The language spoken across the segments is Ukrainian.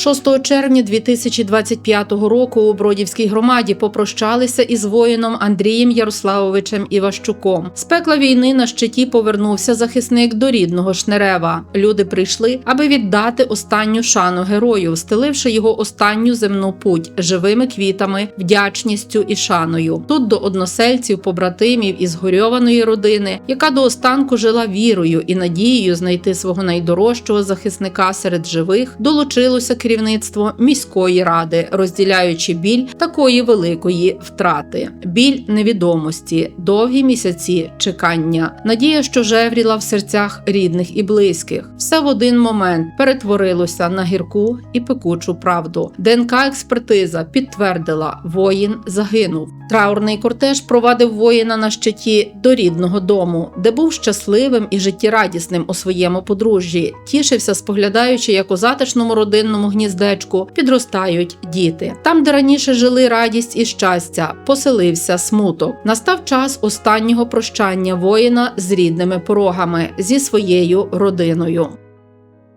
6 червня 2025 року у Бродівській громаді попрощалися із воїном Андрієм Ярославовичем Іващуком. З пекла війни на щиті повернувся захисник до рідного Шнерева. Люди прийшли, аби віддати останню шану герою, стеливши його останню земну путь живими квітами, вдячністю і шаною. Тут до односельців, побратимів із горьованої родини, яка до останку жила вірою і надією знайти свого найдорожчого захисника серед живих, долучилося керівництво міської ради, розділяючи біль такої великої втрати, біль невідомості, довгі місяці чекання, надія, що жевріла в серцях рідних і близьких. Все в один момент перетворилося на гірку і пекучу правду. ДНК експертиза підтвердила, воїн загинув. Траурний кортеж провадив воїна на щиті до рідного дому, де був щасливим і життєрадісним у своєму подружжі, тішився, споглядаючи, як у затишному родинному гніздечку підростають діти. Там, де раніше жили радість і щастя, поселився смуток. Настав час останнього прощання воїна з рідними порогами, зі своєю родиною.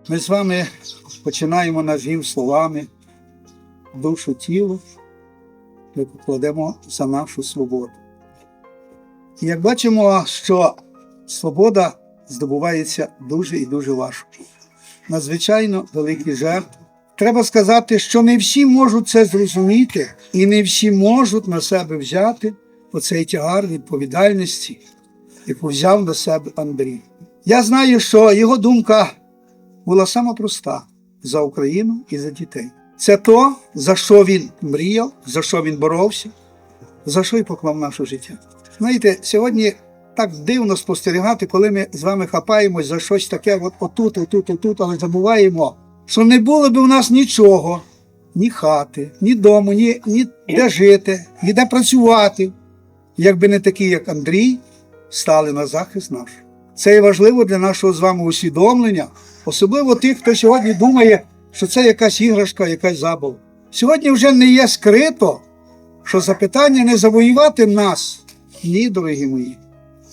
Ми з вами починаємо назів словами душу тіло, ми покладемо за нашу свободу. Як бачимо, що свобода здобувається дуже і дуже важко. Надзвичайно великі жертви. Треба сказати, що не всі можуть це зрозуміти, і не всі можуть на себе взяти оцей тягар відповідальності, яку взяв на себе Андрій. Я знаю, що його думка була сама проста за Україну і за дітей. Це то, за що він мріяв, за що він боровся, за що й поклав наше життя. Знаєте, сьогодні так дивно спостерігати, коли ми з вами хапаємось за щось таке, от отут, отут, отут, але забуваємо, що не було б у нас нічого, ні хати, ні дому, ні, ні де жити, ні де працювати, якби не такі, як Андрій, стали на захист наш. Це є важливо для нашого з вами усвідомлення, особливо тих, хто сьогодні думає, що це якась іграшка, якась забава. Сьогодні вже не є скрито, що запитання не завоювати нас. Ні, дорогі мої.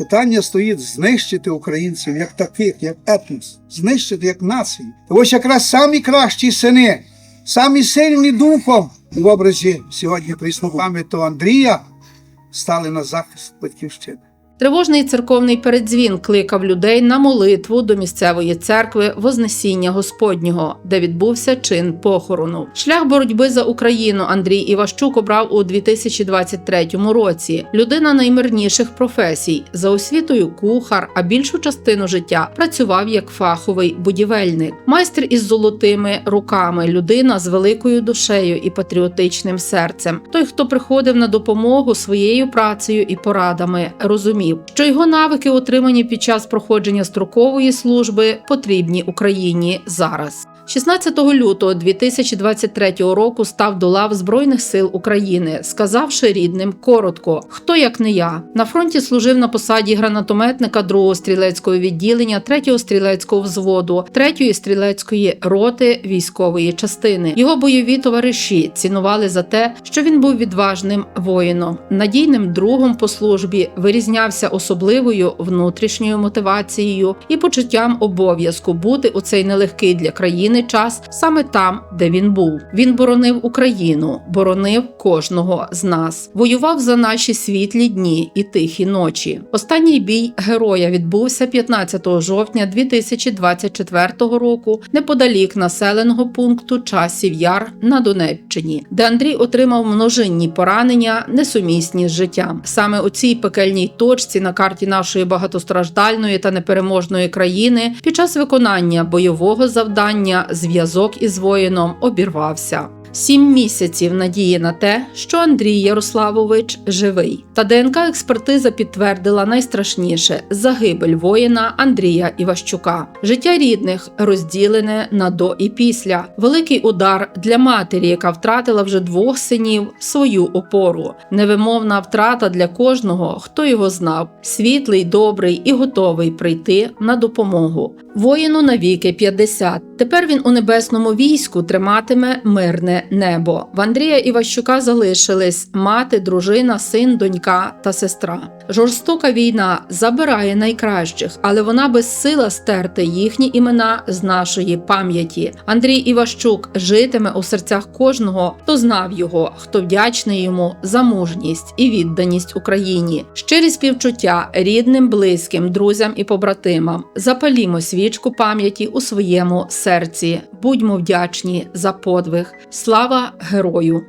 Питання стоїть знищити українців як таких, як етнос, знищити як націю. І ось якраз самі кращі сини, самі сильні духом в образі сьогодні пам'яту Андрія стали на захист батьківщини. Тривожний церковний передзвін кликав людей на молитву до місцевої церкви Вознесіння Господнього, де відбувся чин похорону. Шлях боротьби за Україну Андрій Іващук обрав у 2023 році. Людина наймирніших професій за освітою кухар, а більшу частину життя працював як фаховий будівельник, майстер із золотими руками, людина з великою душею і патріотичним серцем. Той, хто приходив на допомогу своєю працею і порадами, розумів, що його навики, отримані під час проходження строкової служби, потрібні Україні зараз. 16 лютого 2023 року став до лав Збройних сил України, сказавши рідним коротко: хто як не я на фронті служив на посаді гранатометника 2-го стрілецького відділення, 3-го стрілецького взводу, 3-ї стрілецької роти військової частини. Його бойові товариші цінували за те, що він був відважним воїном, надійним другом по службі, вирізнявся особливою внутрішньою мотивацією і почуттям обов'язку бути у цей нелегкий для країни час саме там, де він був. Він боронив Україну, боронив кожного з нас, воював за наші світлі дні і тихі ночі. Останній бій героя відбувся 15 жовтня 2024 року неподалік населеного пункту Часів Яр на Донеччині, де Андрій отримав множинні поранення, несумісні з життям. Саме у цій пекельній точці на карті нашої багатостраждальної та непереможної країни під час виконання бойового завдання зв'язок із воїном обірвався. Сім місяців надії на те, що Андрій Ярославович живий. Та ДНК експертиза підтвердила найстрашніше загибель воїна Андрія Іващука. Життя рідних розділене на до і після. Великий удар для матері, яка втратила вже двох синів свою опору. Невимовна втрата для кожного, хто його знав. Світлий, добрий і готовий прийти на допомогу. Воїну навіки 50. Тепер він у небесному війську триматиме мирне небо. В Андрія Іващука залишились мати, дружина, син, донька та сестра. Жорстока війна забирає найкращих, але вона безсила стерти їхні імена з нашої пам'яті. Андрій Іващук житиме у серцях кожного, хто знав його, хто вдячний йому за мужність і відданість Україні. Щирі співчуття рідним, близьким, друзям і побратимам. Запалімо свічку пам'яті у своєму серці. Будьмо вдячні за подвиг. Слава герою!